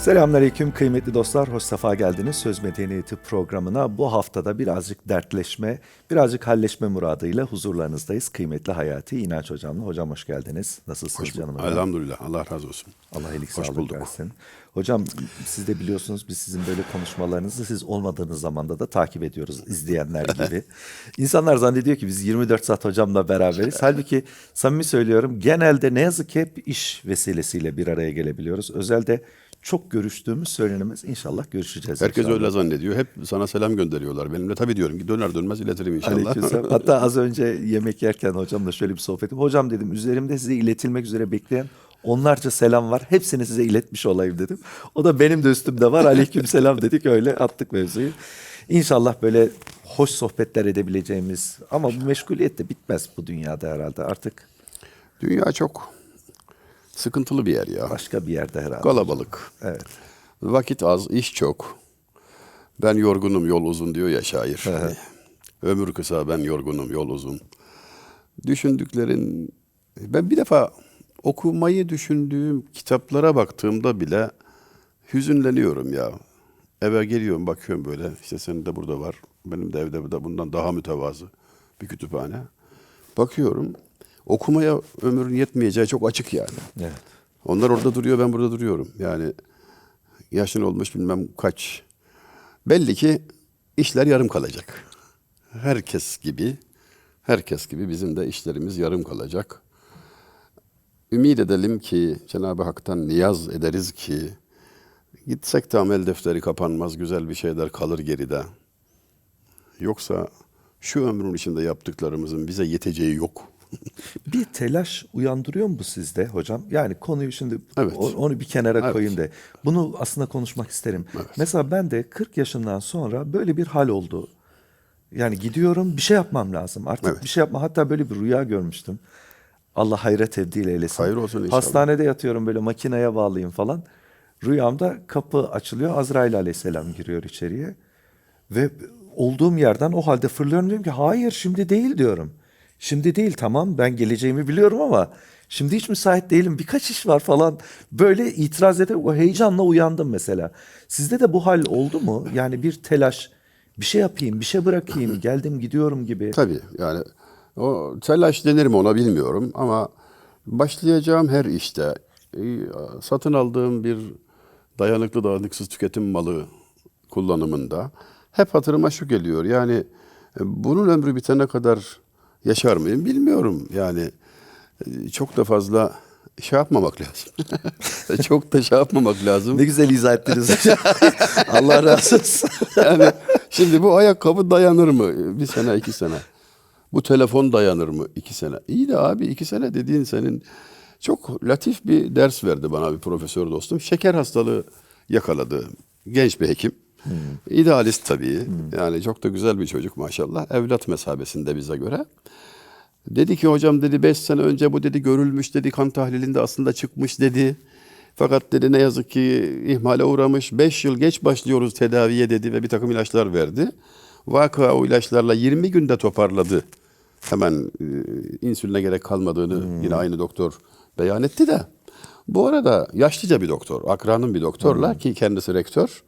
Selamünaleyküm kıymetli dostlar. Hoş sefa geldiniz Söz Medeniyeti programına. Bu haftada birazcık dertleşme, birazcık halleşme muradıyla huzurlarınızdayız. Kıymetli Hayati İnanç Hocam'la. Hocam hoş geldiniz. Nasılsınız canım? hocam? Elhamdülillah. Allah razı olsun. Allah iyilik Hoş sağlık bulduk. versin. Hocam siz de biliyorsunuz biz sizin böyle konuşmalarınızı siz olmadığınız zamanda da takip ediyoruz izleyenler gibi. İnsanlar zannediyor ki biz 24 saat hocamla beraberiz. Halbuki samimi söylüyorum genelde ne yazık ki hep iş vesilesiyle bir araya gelebiliyoruz. Özelde çok görüştüğümüz söylenemez. İnşallah görüşeceğiz. Herkes inşallah. öyle zannediyor. Hep sana selam gönderiyorlar. Benimle tabii diyorum ki döner dönmez iletirim inşallah. Hatta az önce yemek yerken hocamla şöyle bir sohbetim. Hocam dedim üzerimde size iletilmek üzere bekleyen onlarca selam var. Hepsini size iletmiş olayım dedim. O da benim de üstümde var. Aleykümselam dedik öyle attık mevzuyu. İnşallah böyle hoş sohbetler edebileceğimiz ama bu meşguliyet de bitmez bu dünyada herhalde. Artık Dünya çok sıkıntılı bir yer ya. başka bir yerde herhalde. Kalabalık. Evet. Vakit az, iş çok. Ben yorgunum, yol uzun diyor ya şair. Hani, Ömür kısa, ben yorgunum, yol uzun. Düşündüklerin... Ben bir defa okumayı düşündüğüm kitaplara baktığımda bile hüzünleniyorum ya. Eve geliyorum, bakıyorum böyle. İşte senin de burada var. Benim de evde de bundan daha mütevazı bir kütüphane. Bakıyorum, okumaya ömrün yetmeyeceği çok açık yani. Evet. Onlar orada duruyor, ben burada duruyorum. Yani yaşın olmuş bilmem kaç. Belli ki işler yarım kalacak. Herkes gibi, herkes gibi bizim de işlerimiz yarım kalacak. Ümid edelim ki Cenab-ı Hak'tan niyaz ederiz ki gitsek de amel defteri kapanmaz, güzel bir şeyler kalır geride. Yoksa şu ömrün içinde yaptıklarımızın bize yeteceği yok. Bir telaş uyandırıyor mu sizde hocam? Yani konuyu şimdi Evet. onu bir kenara Evet. koyayım da bunu aslında konuşmak isterim. Mesela ben de 40 yaşından sonra böyle bir hal oldu. Yani gidiyorum bir şey yapmam lazım. Artık Evet. bir şey yapma. Hatta böyle bir rüya görmüştüm. Allah hayra tebdil eylesin. Hayır olsun inşallah. Hastanede yatıyorum böyle makineye bağlıyım falan. Rüyamda kapı açılıyor. Azrail aleyhisselam giriyor içeriye. Ve olduğum yerden o halde fırlıyorum diyorum ki hayır şimdi değil diyorum. Şimdi değil tamam ben geleceğimi biliyorum ama şimdi hiç müsait değilim birkaç iş var falan. Böyle itiraz ederek o heyecanla uyandım mesela. Sizde de bu hal oldu mu? Yani bir telaş bir şey yapayım bir şey bırakayım geldim gidiyorum gibi. Tabii yani o telaş denir mi ona bilmiyorum ama başlayacağım her işte e, satın aldığım bir dayanıklı dayanıksız tüketim malı kullanımında hep hatırıma şu geliyor. Yani e, bunun ömrü bitene kadar yaşar mıyım bilmiyorum. Yani e, çok da fazla şey yapmamak lazım. çok da şey yapmamak lazım. Ne güzel izah ettiniz hocam. Allah razı olsun. yani şimdi bu ayakkabı dayanır mı? Bir sene, iki sene. Bu telefon dayanır mı? İki sene. İyi de abi iki sene dediğin senin çok latif bir ders verdi bana bir profesör dostum. Şeker hastalığı yakaladı. Genç bir hekim. İdealist tabii. Yani çok da güzel bir çocuk maşallah. Evlat mesabesinde bize göre. Dedi ki hocam dedi 5 sene önce bu dedi görülmüş dedi kan tahlilinde aslında çıkmış dedi. Fakat dedi ne yazık ki ihmale uğramış. 5 yıl geç başlıyoruz tedaviye dedi ve bir takım ilaçlar verdi. Vaka o ilaçlarla 20 günde toparladı. Hemen e, insüline gerek kalmadığını yine aynı doktor beyan etti de. Bu arada yaşlıca bir doktor, akranın bir doktorla ki kendisi rektör.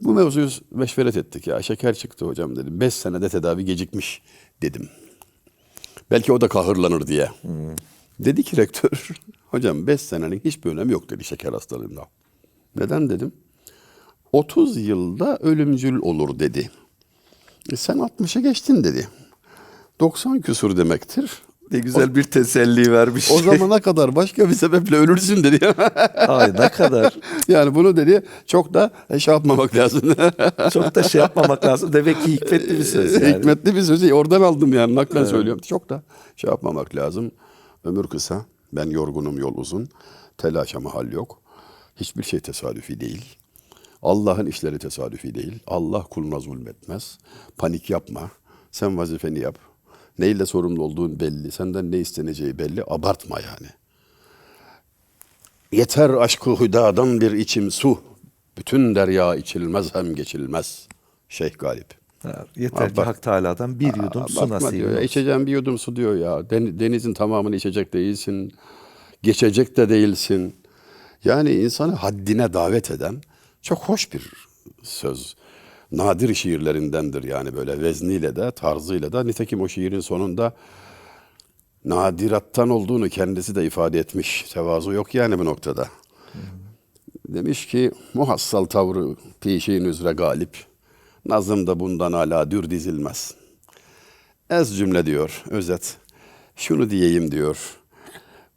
Bu mevzuyu meşveret ettik ya. Şeker çıktı hocam dedim. 5 senede tedavi gecikmiş dedim. Belki o da kahırlanır diye. Dedi ki rektör, hocam 5 senenin hiçbir önemi yok dedi şeker hastalığında. Neden dedim? 30 yılda ölümcül olur dedi. E sen 60'ı geçtin dedi. 90 küsur demektir. Ne güzel bir teselli vermiş. O zamana kadar başka bir sebeple ölürsün dedi. Ay ne kadar. yani bunu dedi çok da şey yapmamak lazım. Çok da şey yapmamak lazım. Demek ki hikmetli bir söz yani. Hikmetli bir sözü oradan aldım yani naklen söylüyorum. Çok da şey yapmamak lazım. Ömür kısa, ben yorgunum yol uzun. Telaşa mahal yok. Hiçbir şey tesadüfi değil. Allah'ın işleri tesadüfi değil. Allah kuluna zulmetmez. Panik yapma. Sen vazifeni yap. Neyle sorumlu olduğun belli. Senden ne isteneceği belli. Abartma yani. Yeter aşkı hüdadan bir içim su. Bütün derya içilmez hem geçilmez. Şeyh Galip. Ha, yeter ki Hak Teala'dan bir yudum su nasip diyor ya, içeceğim bir yudum su diyor ya. Den- denizin tamamını içecek değilsin. Geçecek de değilsin. Yani insanı haddine davet eden çok hoş bir söz. Nadir şiirlerindendir yani böyle vezniyle de tarzıyla da. Nitekim o şiirin sonunda nadirattan olduğunu kendisi de ifade etmiş. Tevazu yok yani bu noktada. Demiş ki muhassal tavrı pişin üzere galip. Nazım da bundan hala dür dizilmez. Ez cümle diyor özet. Şunu diyeyim diyor.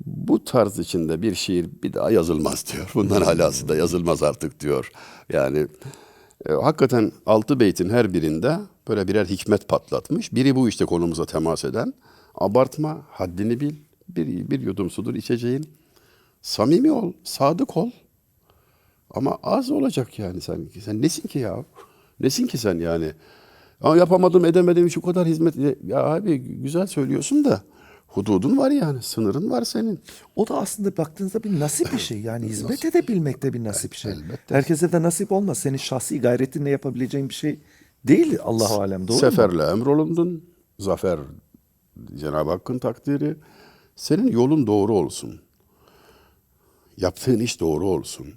Bu tarz içinde bir şiir bir daha yazılmaz diyor. Bundan alası da yazılmaz artık diyor. Yani e, hakikaten altı beytin her birinde böyle birer hikmet patlatmış. Biri bu işte konumuza temas eden. Abartma, haddini bil. Bir, bir yudum sudur içeceğin. Samimi ol, sadık ol. Ama az olacak yani sen. Sen nesin ki ya? Nesin ki sen yani? Ama yapamadım edemedim şu kadar hizmet. Ya abi güzel söylüyorsun da hududun var yani. Sınırın var senin. O da aslında baktığınızda bir nasip bir şey. Yani hizmet edebilmek de bir nasip şey. Elbette. Herkese de nasip olmaz. Senin şahsi gayretinle yapabileceğin bir şey değil Allahu alem doğru mu? Seferle emrolundun. Zafer Cenab-ı Hakk'ın takdiri. Senin yolun doğru olsun. Yaptığın iş doğru olsun.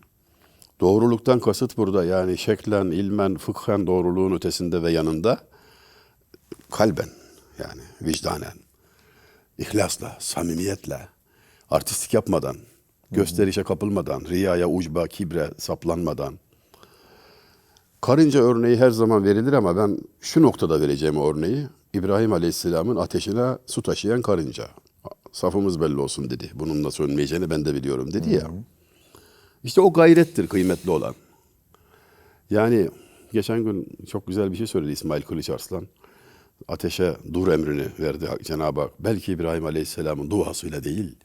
Doğruluktan kasıt burada yani şeklen, ilmen, fıkhen doğruluğun ötesinde ve yanında kalben yani vicdanen, ihlasla, samimiyetle, artistik yapmadan, gösterişe kapılmadan, riyaya, ucba, kibre saplanmadan, Karınca örneği her zaman verilir ama ben şu noktada vereceğim örneği. İbrahim Aleyhisselam'ın ateşine su taşıyan karınca. Safımız belli olsun dedi. Bununla sönmeyeceğini ben de biliyorum dedi ya. İşte o gayrettir kıymetli olan. Yani geçen gün çok güzel bir şey söyledi İsmail Kılıç Arslan. Ateşe dur emrini verdi Cenab-ı Hak. Belki İbrahim Aleyhisselam'ın duasıyla değil,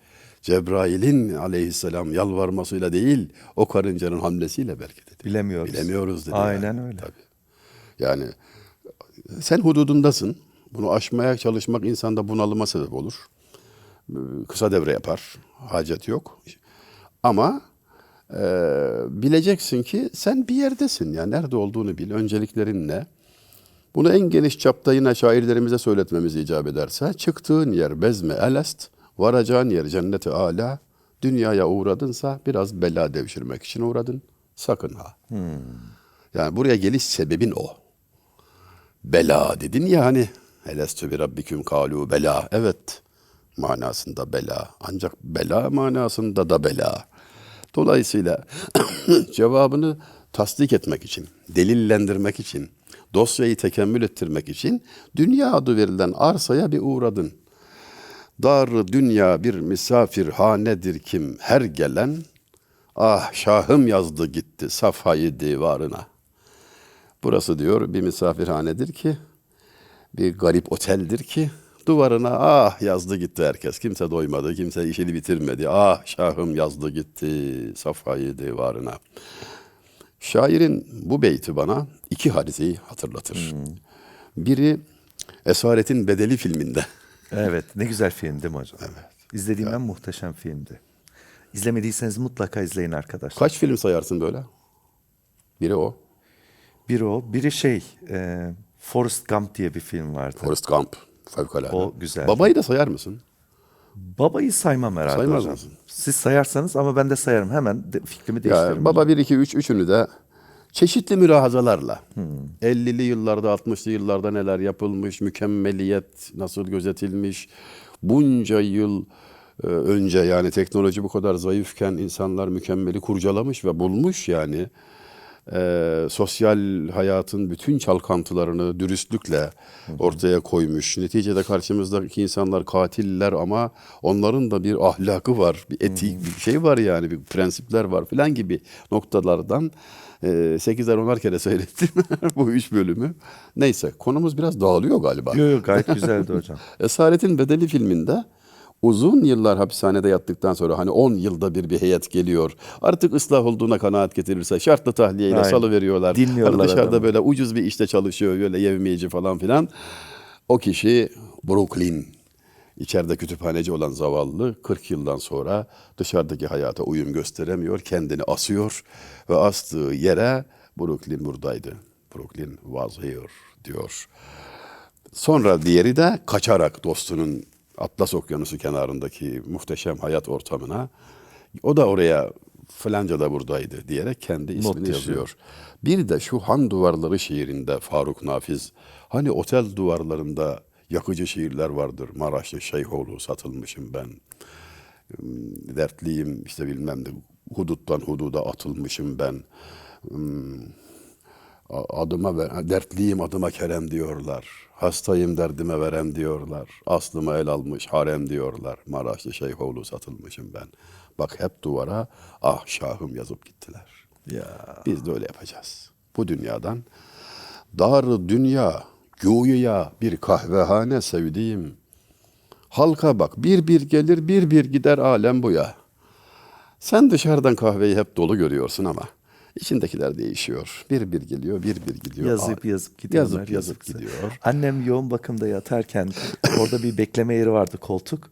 Cebrail'in aleyhisselam yalvarmasıyla değil, o karıncanın hamlesiyle belki dedi. Bilemiyoruz. Bilemiyoruz dedi. Aynen yani. öyle. Tabii. Yani sen hududundasın. Bunu aşmaya çalışmak insanda bunalıma sebep olur. Kısa devre yapar. Hacet yok. Ama e, bileceksin ki sen bir yerdesin. Yani nerede olduğunu bil. Önceliklerin ne? Bunu en geniş çapta yine şairlerimize söyletmemiz icap ederse çıktığın yer bezme elest, varacağın yer cenneti ala, dünyaya uğradınsa biraz bela devşirmek için uğradın. Sakın ha. Yani buraya geliş sebebin o. Bela dedin ya hani. Elestü bi rabbiküm kalu bela. Evet manasında bela. Ancak bela manasında da bela. Dolayısıyla cevabını tasdik etmek için, delillendirmek için, dosyayı tekemmül ettirmek için dünya adı verilen arsaya bir uğradın. Dar dünya bir misafirhanedir kim her gelen, ah şahım yazdı gitti safhayı divarına. Burası diyor bir misafirhanedir ki, bir garip oteldir ki, duvarına ah yazdı gitti herkes. Kimse doymadı, kimse işini bitirmedi. Ah şahım yazdı gitti safhayı divarına. Şairin bu beyti bana iki hadiseyi hatırlatır. Biri Esaretin Bedeli filminde. Evet ne güzel film değil mi hocam? Evet. İzlediğim en muhteşem filmdi. İzlemediyseniz mutlaka izleyin arkadaşlar. Kaç film sayarsın böyle? Biri o. Biri o, biri şey, e, Forrest Gump diye bir film vardı. Forrest Gump. Fevkalade. O güzel. Babayı da sayar mısın? Babayı saymam herhalde Saymaz hocam. mısın? Siz sayarsanız ama ben de sayarım. Hemen de, fikrimi değiştiririm. Ya, baba 1, 2, 3, üçünü de çeşitli mülahazalarla. 50'li yıllarda, 60'lı yıllarda neler yapılmış, mükemmeliyet nasıl gözetilmiş, bunca yıl e, önce yani teknoloji bu kadar zayıfken insanlar mükemmeli kurcalamış ve bulmuş yani. E, sosyal hayatın bütün çalkantılarını dürüstlükle ortaya koymuş. Neticede karşımızdaki insanlar katiller ama onların da bir ahlakı var, bir etik bir şey var yani, bir prensipler var filan gibi noktalardan e, 8'er 10'ar kere seyrettim bu üç bölümü. Neyse konumuz biraz dağılıyor galiba. Yok yok gayet güzeldi hocam. Esaretin Bedeli filminde uzun yıllar hapishanede yattıktan sonra hani 10 yılda bir bir heyet geliyor. Artık ıslah olduğuna kanaat getirirse şartlı tahliyeyle Aynen. salı veriyorlar. Dinliyorlar dışarıda adamı. böyle ucuz bir işte çalışıyor böyle yevmiyeci falan filan. O kişi Brooklyn içeride kütüphaneci olan zavallı 40 yıldan sonra dışarıdaki hayata uyum gösteremiyor. Kendini asıyor ve astığı yere Brooklyn buradaydı. Brooklyn here diyor. Sonra diğeri de kaçarak dostunun Atlas Okyanusu kenarındaki muhteşem hayat ortamına. O da oraya falanca da buradaydı diyerek kendi ismini düşüyor. yazıyor. Bir de şu Han Duvarları şiirinde Faruk Nafiz hani otel duvarlarında yakıcı şiirler vardır. Maraşlı Şeyhoğlu satılmışım ben. Hmm, Dertliyim işte bilmem ne huduttan hududa atılmışım ben. Adıma ver, dertliyim adıma kerem diyorlar. Hastayım derdime verem diyorlar. Aslıma el almış harem diyorlar. Maraşlı Şeyhoğlu satılmışım ben. Bak hep duvara ah şahım yazıp gittiler. Ya Biz de öyle yapacağız. Bu dünyadan dar dünya güya bir kahvehane sevdiğim. Halka bak bir bir gelir bir bir gider alem buya. Sen dışarıdan kahveyi hep dolu görüyorsun ama içindekiler değişiyor. Bir bir geliyor bir bir gidiyor. yazıp yazıp gidiyorlar. yazıp yazıp yazıp gidiyor. Annem yoğun bakımda yatarken orada bir bekleme yeri vardı koltuk.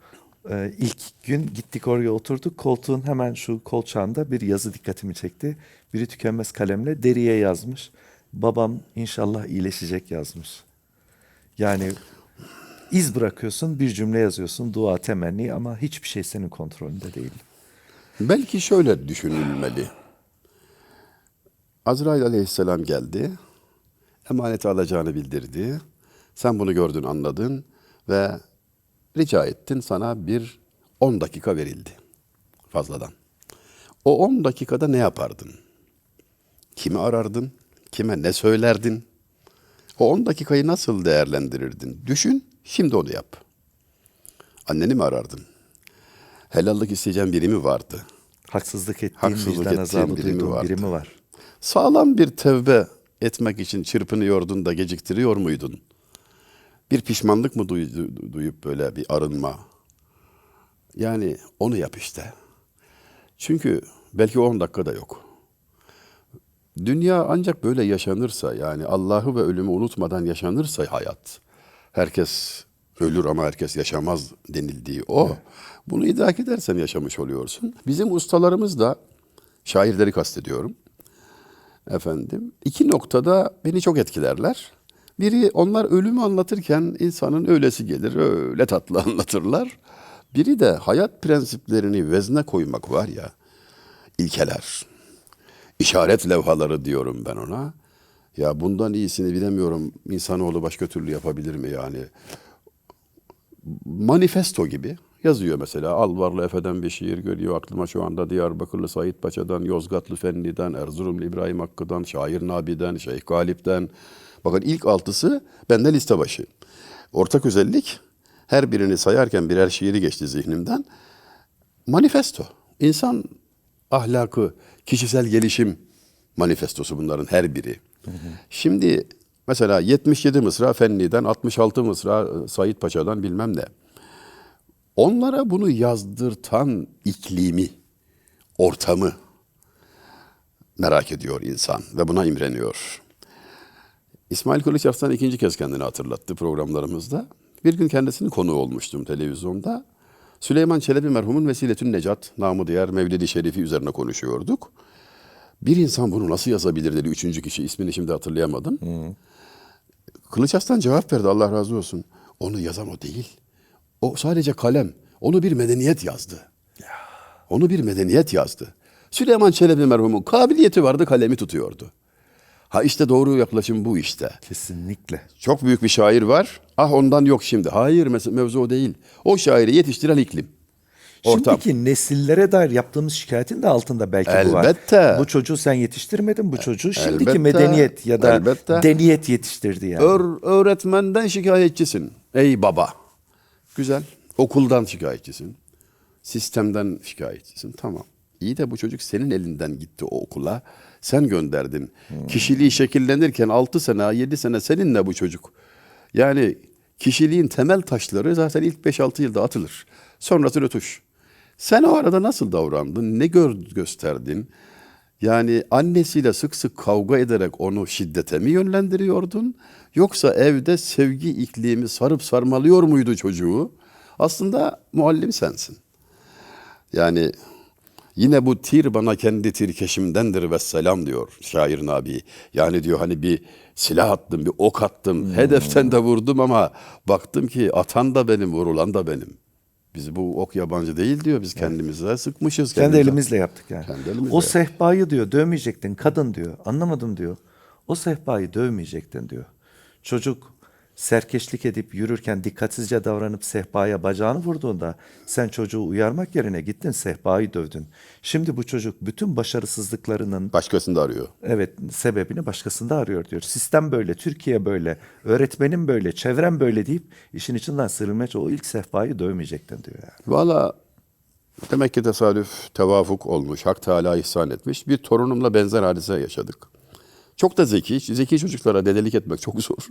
Ee, ilk gün gittik oraya oturduk. Koltuğun hemen şu kolçağında bir yazı dikkatimi çekti. Biri tükenmez kalemle deriye yazmış. Babam inşallah iyileşecek yazmış. Yani iz bırakıyorsun, bir cümle yazıyorsun, dua, temenni ama hiçbir şey senin kontrolünde değil. Belki şöyle düşünülmeli. Azrail aleyhisselam geldi. Emaneti alacağını bildirdi. Sen bunu gördün, anladın ve rica ettin sana bir 10 dakika verildi fazladan. O 10 dakikada ne yapardın? Kimi arardın? Kime ne söylerdin? O 10 dakikayı nasıl değerlendirirdin? Düşün, şimdi onu yap. Anneni mi arardın? Helallik isteyeceğin biri mi vardı? Haksızlık ettiğin, Haksızlık vicdan ettiğin azabı biri mi duyduğun vardı? biri mi var? Sağlam bir tevbe etmek için çırpınıyordun da geciktiriyor muydun? Bir pişmanlık mı duy- duyup böyle bir arınma? Yani onu yap işte. Çünkü belki 10 dakikada yok. Dünya ancak böyle yaşanırsa yani Allah'ı ve ölümü unutmadan yaşanırsa hayat. Herkes ölür ama herkes yaşamaz denildiği o. Bunu idrak edersen yaşamış oluyorsun. Bizim ustalarımız da şairleri kastediyorum. Efendim iki noktada beni çok etkilerler. Biri onlar ölümü anlatırken insanın öylesi gelir öyle tatlı anlatırlar. Biri de hayat prensiplerini vezne koymak var ya ilkeler. İşaret levhaları diyorum ben ona. Ya bundan iyisini bilemiyorum. İnsanoğlu başka türlü yapabilir mi yani? Manifesto gibi yazıyor mesela. Alvarlı Efe'den bir şiir geliyor aklıma şu anda. Diyarbakırlı Sait Paşa'dan, Yozgatlı Fenli'den, Erzurumlu İbrahim Hakkı'dan, Şair Nabi'den, Şeyh Galip'ten. Bakın ilk altısı bende liste başı. Ortak özellik her birini sayarken birer şiiri geçti zihnimden. Manifesto. İnsan ahlakı, kişisel gelişim manifestosu bunların her biri. Şimdi mesela 77 Mısra Fenli'den, 66 Mısra Said Paşa'dan bilmem ne. Onlara bunu yazdırtan iklimi, ortamı merak ediyor insan ve buna imreniyor. İsmail Kılıç Arslan ikinci kez kendini hatırlattı programlarımızda. Bir gün kendisinin konu olmuştum televizyonda. Süleyman Çelebi merhumun Vesiletün Necat, namı diğer Mevlidi Şerifi üzerine konuşuyorduk. Bir insan bunu nasıl yazabilir dedi üçüncü kişi. ismini şimdi hatırlayamadım. Kılıç Arslan cevap verdi Allah razı olsun. Onu yazan o değil. O sadece kalem. Onu bir medeniyet yazdı. Onu bir medeniyet yazdı. Süleyman Çelebi merhumun kabiliyeti vardı kalemi tutuyordu. Ha işte doğru yaklaşım bu işte. Kesinlikle. Çok büyük bir şair var. Ah ondan yok şimdi. Hayır mevzu o değil. O şairi yetiştiren iklim. Ortam. Şimdiki nesillere dair yaptığımız şikayetin de altında belki bu var. Elbette. Bu çocuğu sen yetiştirmedin, bu çocuğu şimdiki elbette, medeniyet ya da elbette. deniyet yetiştirdi yani. Ör- öğretmenden şikayetçisin. Ey baba. Güzel. Okuldan şikayetçisin. Sistemden şikayetçisin. Tamam. İyi de bu çocuk senin elinden gitti o okula. Sen gönderdin. Kişiliği şekillenirken 6 sene, 7 sene seninle bu çocuk. Yani kişiliğin temel taşları zaten ilk 5-6 yılda atılır. Sonrası rötuş. Sen o arada nasıl davrandın? Ne gör gösterdin? Yani annesiyle sık sık kavga ederek onu şiddete mi yönlendiriyordun? Yoksa evde sevgi iklimi sarıp sarmalıyor muydu çocuğu? Aslında muallim sensin. Yani yine bu tir bana kendi tirkeşimdendir ve selam diyor şair Nabi. Yani diyor hani bir silah attım, bir ok attım, hedeften de vurdum ama baktım ki atan da benim, vurulan da benim. Biz bu ok yabancı değil diyor. Biz kendimize sıkmışız. Kendi kendimize. elimizle yaptık yani. Kendi elimizle o yaptık. sehpayı diyor dövmeyecektin kadın diyor. Anlamadım diyor. O sehpayı dövmeyecektin diyor. Çocuk serkeşlik edip yürürken dikkatsizce davranıp sehpaya bacağını vurduğunda sen çocuğu uyarmak yerine gittin sehpayı dövdün. Şimdi bu çocuk bütün başarısızlıklarının Başkasını da arıyor. evet sebebini başkasında arıyor diyor. Sistem böyle, Türkiye böyle, öğretmenim böyle, çevrem böyle deyip işin içinden sıyrılmaya o ilk sehpayı dövmeyecektin diyor yani. Valla demek ki tesadüf, tevafuk olmuş. Hak Teala ihsan etmiş. Bir torunumla benzer hadise yaşadık. Çok da zeki. Zeki çocuklara dedelik etmek çok zor.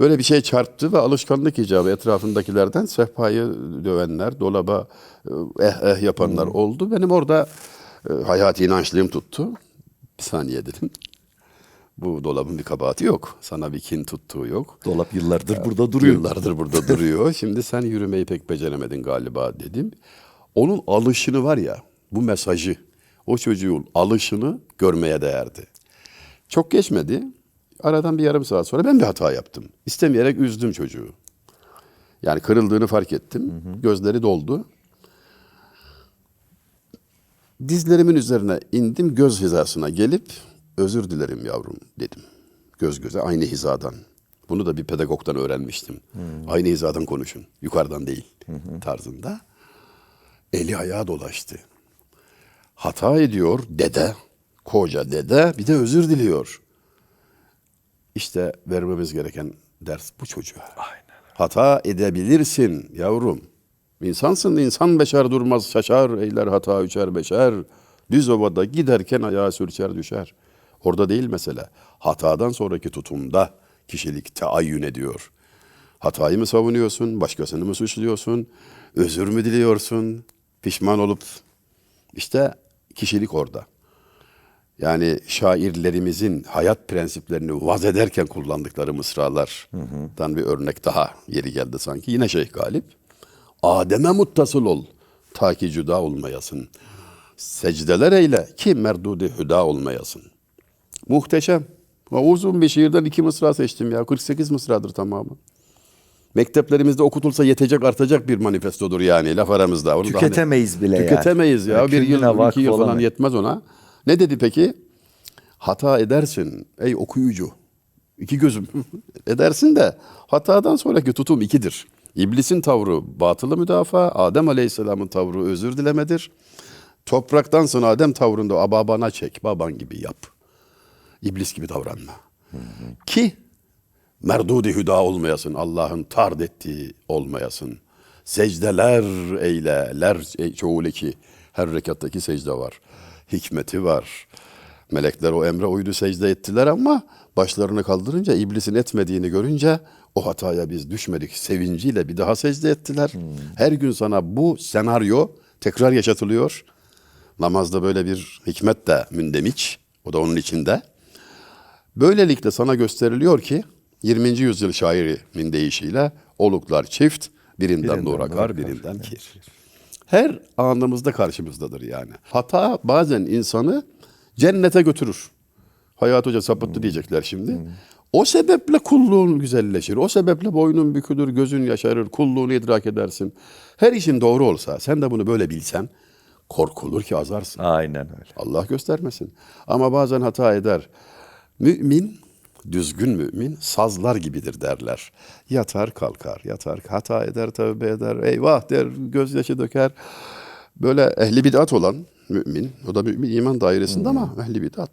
Böyle bir şey çarptı ve alışkanlık icabı etrafındakilerden sehpayı dövenler, dolaba e, eh eh yapanlar oldu. Benim orada e, hayati inançlığım tuttu. Bir saniye dedim. Bu dolabın bir kabahati yok. Sana bir kin tuttuğu yok. Dolap yıllardır burada duruyor. Yıllardır burada duruyor. Şimdi sen yürümeyi pek beceremedin galiba dedim. Onun alışını var ya, bu mesajı, o çocuğun alışını görmeye değerdi. Çok geçmedi. Aradan bir yarım saat sonra ben bir hata yaptım. İstemeyerek üzdüm çocuğu. Yani kırıldığını fark ettim. Gözleri doldu. Dizlerimin üzerine indim göz hizasına gelip özür dilerim yavrum dedim. Göz göze aynı hizadan. Bunu da bir pedagogdan öğrenmiştim. Aynı hizadan konuşun. Yukarıdan değil tarzında. Eli ayağa dolaştı. Hata ediyor dede, koca dede bir de özür diliyor. İşte vermemiz gereken ders bu çocuğa. Hata edebilirsin yavrum. İnsansın, insan beşer durmaz şaşar, eyler hata üçer beşer. Düz ovada giderken ayağa sürçer düşer. Orada değil mesele. Hatadan sonraki tutumda kişilik teayyün ediyor. Hatayı mı savunuyorsun, başkasını mı suçluyorsun, özür mü diliyorsun, pişman olup işte kişilik orada. Yani şairlerimizin hayat prensiplerini vaz ederken kullandıkları mısralardan bir örnek daha yeri geldi sanki. Yine Şeyh Galip. Adem'e muttasıl ol ta ki cüda olmayasın. Secdeler eyle ki merdudi hüda olmayasın. Muhteşem. Ha, Uzun bir şiirden iki mısra seçtim ya. 48 mısradır tamamı. Mekteplerimizde okutulsa yetecek artacak bir manifestodur yani laf aramızda. Onu hani- Tüketemeyiz bile yani. Tüketemeyiz ya. Yani bir yıl, iki yıl falan olamayız. yetmez ona. Ne dedi peki? Hata edersin ey okuyucu. İki gözüm. edersin de hatadan sonraki tutum ikidir. İblisin tavrı batılı müdafaa, Adem Aleyhisselam'ın tavrı özür dilemedir. Topraktansın Adem tavrında ababana çek, baban gibi yap. İblis gibi davranma. Ki merdudi hüda olmayasın, Allah'ın tard ettiği olmayasın. Secdeler eyle, ler e, çoğul ki her rekattaki secde var. Hikmeti var. Melekler o emre uydu secde ettiler ama başlarını kaldırınca iblisin etmediğini görünce o hataya biz düşmedik sevinciyle bir daha secde ettiler. Her gün sana bu senaryo tekrar yaşatılıyor. Namazda böyle bir hikmet de mündemiç. O da onun içinde. Böylelikle sana gösteriliyor ki 20. yüzyıl şairinin deyişiyle oluklar çift, birinden, Birinden nur nur akar, akar, birinden kir. Her anımızda karşımızdadır yani. Hata bazen insanı cennete götürür. Hayat Hoca sapıttı diyecekler şimdi. O sebeple kulluğun güzelleşir. O sebeple boynun bükülür, gözün yaşarır, kulluğunu idrak edersin. Her işin doğru olsa, sen de bunu böyle bilsen, korkulur ki azarsın. Aynen öyle. Allah göstermesin. Ama bazen hata eder. Mümin, düzgün mümin sazlar gibidir derler. Yatar kalkar, yatar hata eder, tövbe eder, eyvah der, gözyaşı döker. Böyle ehli bid'at olan mümin, o da mümin iman dairesinde ama ehli bid'at.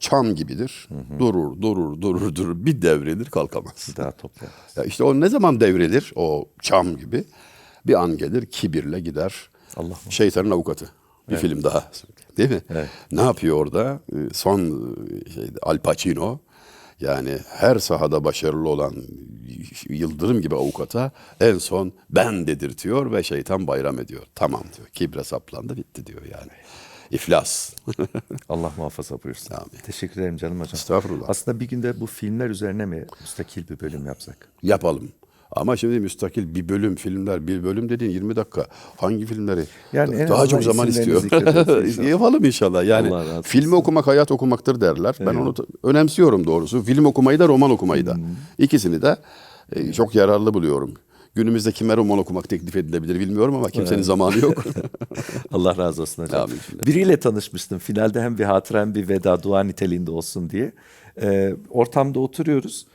Çam gibidir. Durur, durur, durur, durur. Bir devrilir kalkamaz. Bir daha toplayalım. Ya işte o ne zaman devrilir o çam gibi? Bir an gelir kibirle gider. Allah Şeytanın avukatı. Bir film daha. Değil mi? Evet. Ne yapıyor orada? Ee, Son e, şey, Al Pacino yani her sahada başarılı olan yıldırım gibi avukata en son ben dedirtiyor ve şeytan bayram ediyor. Tamam diyor. Kibre saplandı bitti diyor yani. İflas. Allah muhafaza buyursun. Amin. Teşekkür ederim canım hocam. Estağfurullah. Aslında bir günde bu filmler üzerine mi müstakil bir bölüm yapsak? Yapalım. Ama şimdi müstakil bir bölüm filmler, bir bölüm dediğin 20 dakika. Hangi filmleri? Yani Daha azından çok zaman istiyor. inşallah. Yapalım inşallah. Yani Allah filmi okumak hayat okumaktır derler. Ben onu önemsiyorum doğrusu. Film okumayı da roman okumayı da. İkisini de e, çok yararlı buluyorum. Günümüzde kime roman okumak teklif edilebilir bilmiyorum ama kimsenin zamanı yok. Allah razı olsun hocam. Amin. Biriyle tanışmıştım. Finalde hem bir hatıra hem bir veda dua niteliğinde olsun diye. Ee, ortamda oturuyoruz.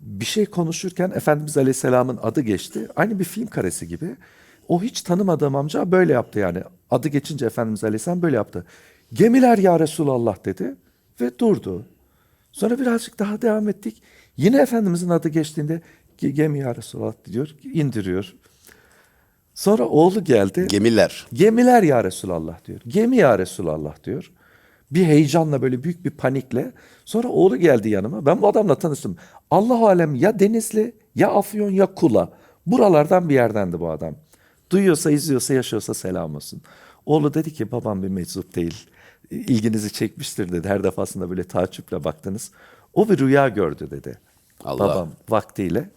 Bir şey konuşurken Efendimiz Aleyhisselam'ın adı geçti. Aynı bir film karesi gibi. O hiç tanımadığım amca böyle yaptı yani. Adı geçince Efendimiz Aleyhisselam böyle yaptı. Gemiler ya Resulallah dedi ve durdu. Sonra birazcık daha devam ettik. Yine Efendimizin adı geçtiğinde "Ge- gemi ya Resulallah diyor, indiriyor. Sonra oğlu geldi. Gemiler. Gemiler ya Resulallah diyor. Gemi ya Resulallah diyor. Bir heyecanla böyle büyük bir panikle. Sonra oğlu geldi yanıma. Ben bu adamla tanıştım. Allahu alem ya Denizli ya Afyon ya Kula. Buralardan bir yerdendi bu adam. Duyuyorsa, izliyorsa, yaşıyorsa selam olsun. Oğlu dedi ki babam bir meczup değil. İlginizi çekmiştir dedi. Her defasında böyle taaccüple baktınız. O bir rüya gördü dedi. Allah. Babam vaktiyle.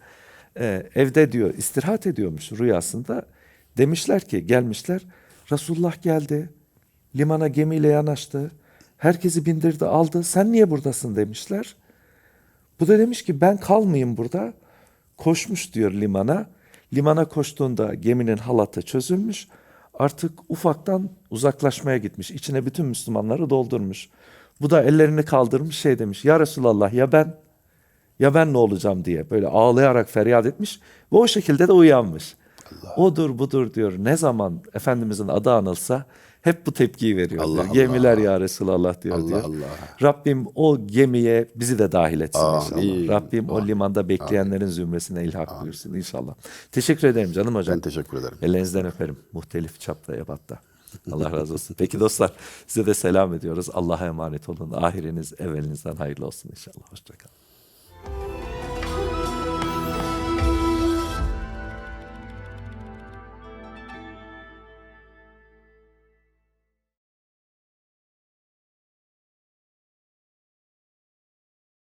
Ee, evde diyor istirahat ediyormuş rüyasında. Demişler ki gelmişler Resulullah geldi. Limana gemiyle yanaştı. Herkesi bindirdi aldı. Sen niye buradasın demişler. Bu da demiş ki ben kalmayayım burada. Koşmuş diyor limana. Limana koştuğunda geminin halatı çözülmüş. Artık ufaktan uzaklaşmaya gitmiş. İçine bütün Müslümanları doldurmuş. Bu da ellerini kaldırmış şey demiş. Ya Resulallah ya ben ya ben ne olacağım diye böyle ağlayarak feryat etmiş ve o şekilde de uyanmış. Odur budur diyor. Ne zaman Efendimizin adı anılsa hep bu tepkiyi veriyor. Allah diyor. Allah. Gemiler ya Resulallah diyor. Allah diyor. Allah. Rabbim o gemiye bizi de dahil etsin Amin. inşallah. Rabbim o limanda bekleyenlerin zümresine ilhak buyursun inşallah. Teşekkür ederim canım hocam. Ben teşekkür ederim. Ellerinizden öperim. Muhtelif çapta ebatta. Allah razı olsun. Peki dostlar size de selam ediyoruz. Allah'a emanet olun. Ahiriniz evvelinizden hayırlı olsun inşallah. Hoşçakalın.